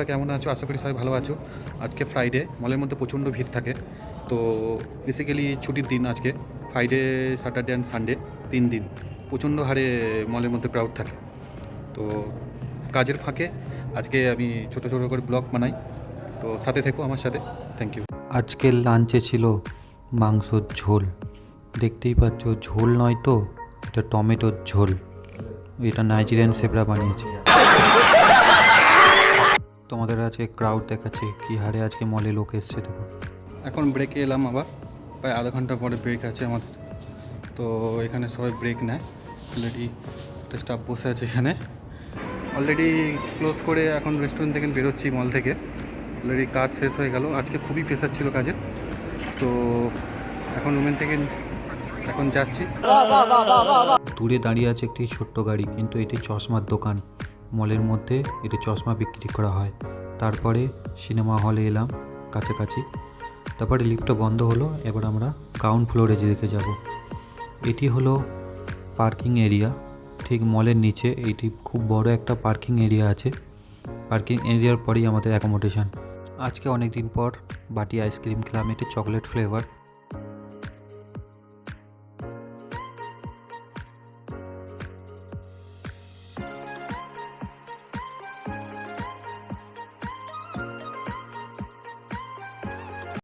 বন্ধুরা কেমন আছো? আশা করি সবাই ভালো আছো। আজকে ফ্রাইডে মলের মধ্যে প্রচণ্ড ভিড় থাকে। তো বেসিক্যালি ছুটির দিন আজকে। ফ্রাইডে স্যাটারডে অ্যান্ড সানডে তিন দিন। প্রচণ্ড হারে মলের মধ্যে ক্রাউড থাকে। তো কাজের ফাঁকে আজকে আমি ছোট ছোট করে ব্লগ বানাই। তো সাথে থেকো আমার সাথে। থ্যাংক ইউ আজকের লাঞ্চে ছিল মাংসর ঝোল। দেখতেই পাচ্ছ, ঝোল নয় তো, এটা টমেটোর ঝোল। এটা নাইজেরিয়ান সেবরা বানিয়েছে। তোমাদের আজকে ক্রাউড দেখাচ্ছে কি হারে আজকে মলে লোক এসছে দেখো। এখন ব্রেকে এলাম আবার প্রায় আধা ঘণ্টা পরে ব্রেক আছে আমাদের। তো এখানে সবাই ব্রেক নেয়। অলরেডি একটা স্টাফ বসে আছে এখানে। অলরেডি ক্লোজ করে এখন রেস্টুরেন্ট থেকে বেরোচ্ছি মল থেকে। অলরেডি কাজ শেষ হয়ে গেল। আজকে খুবই প্রেশার ছিল কাজের। তো এখন রুমেন থেকে এখন যাচ্ছি। দূরে দাঁড়িয়ে আছে একটি ছোট্ট গাড়ি কিন্তু এটি চশমার দোকান। মলের মধ্যে এটি চশমা বিক্রি করা হয়। তারপরে সিনেমা হলে এলাম কাছাকাছি। তারপরে লিফটটা বন্ধ হলো, এবার আমরা গ্রাউন্ড ফ্লোরে যেদিকে যাব। এটি হলো পার্কিং এরিয়া ঠিক মলের নিচে এটি খুব বড় একটা পার্কিং এরিয়া আছে। পার্কিং এরিয়ার পরেই আমাদের অ্যাকোমোডেশন আজকে অনেক দিন পর বাটি আইসক্রিম খেলাম, এটি চকলেট ফ্লেভার